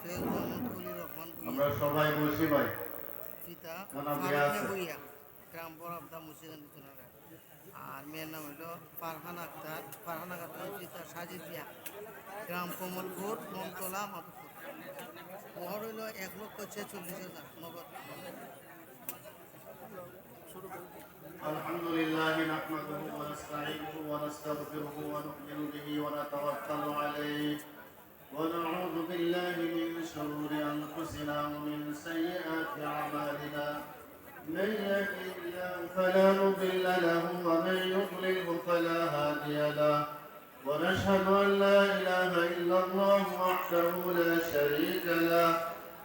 আমরা ভুইয়া সবাই বসি ভাই পিতা নানা ফারুক বিয়া আছে? ভুইয়া গ্রাম বরাবদা মুর্শিদাবাদ চুনারা আর মেয়ের নাম হলো ফারহান আক্তার ফারহান আক্তার পিতা সাজিদ মিয়া গ্রাম কমলপুর মমতলা মাধবপুর মোহর হইল এক লক্ষ ছেচল্লিশ হাজার নগদ الحمد لله نحمده ونستعينه ونستغفره ونؤمن به ونتوكل عليه ونعوذ بالله من شرور أنفسنا ومن سيئات أعمالنا. من يهده الله فلا مضل له ومن يضلله فلا هادي له. ونشهد أن لا إله إلا الله وحده لا شريك له.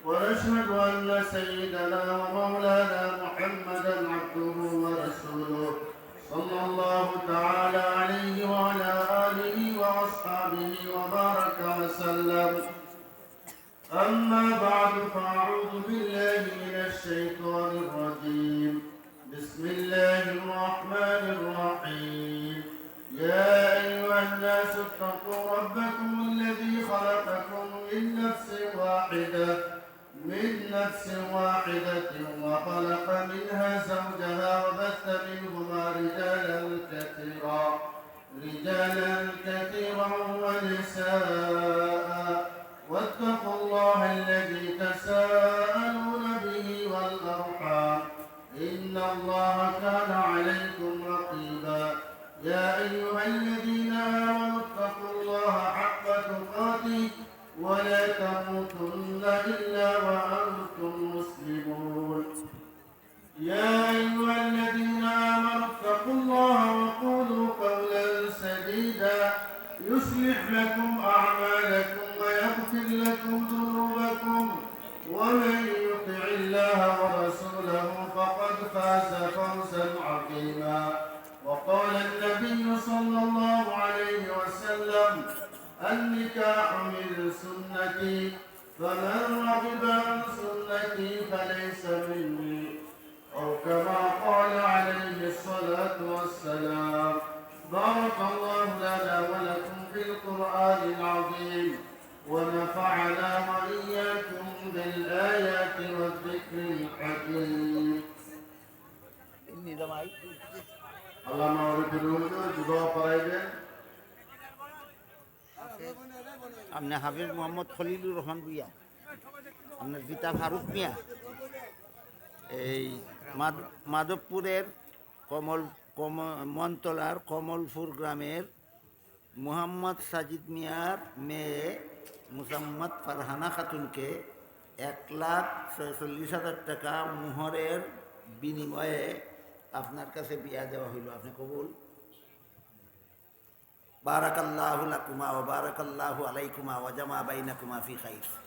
ونشهد أن سيدنا ومولانا محمدا عبده ورسوله. صلى الله تعالى أما بعد فأعوذ بالله من الشيطان الرجيم. بسم الله الرحمن الرحيم. يا أيها الناس اتقوا ربكم الذي خلقكم من نفس واحدة من نفس واحدة وخلق منها زوجها وبث منهما رجالا كثيرا رجالا كثيرا ونساء. تساءلون به والأرحام. إن الله كان عليكم رقيبا. يا أيها الذين آمنوا اتقوا الله حق تقاته ولا تموتن إلا وأنتم مسلمون. يا صلى الله عليه وسلم النكاح من سنتي فمن رغب عن سنتي فليس مني. أو كما قال عليه الصلاة والسلام بارك الله لنا ولكم في القرآن العظيم ونفعنا وإياكم بالآيات والذكر الحكيم. আল্লাহ আপনি হাফিজ মোহাম্মদ খলিলুর রহমান ভুইয়া আপনার পিতা ফারুক মিয়া, এই মাধবপুরের কমল কম মনতলার কমলপুর গ্রামের মুহাম্মদ সাজিদ মিয়ার মেয়ে মুসাম্মদ ফারহানা খাতুনকে এক লাখ ছয়চল্লিশ হাজার টাকা মোহরের বিনিময়ে আপনার কাছে বিয়া দেওয়া হইল, আপনি কবুল? বারাকাল্লাহু লাকুমা ওয়া বারাকাল্লাহু আলাইকুমা ওয়া জামা বাইনাকুমা ফি খাইর।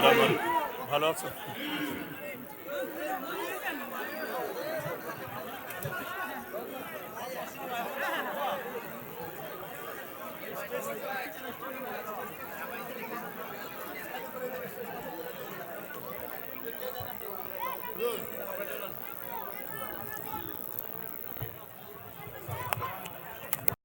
আসসালামু আলাইকুম ভালো আছো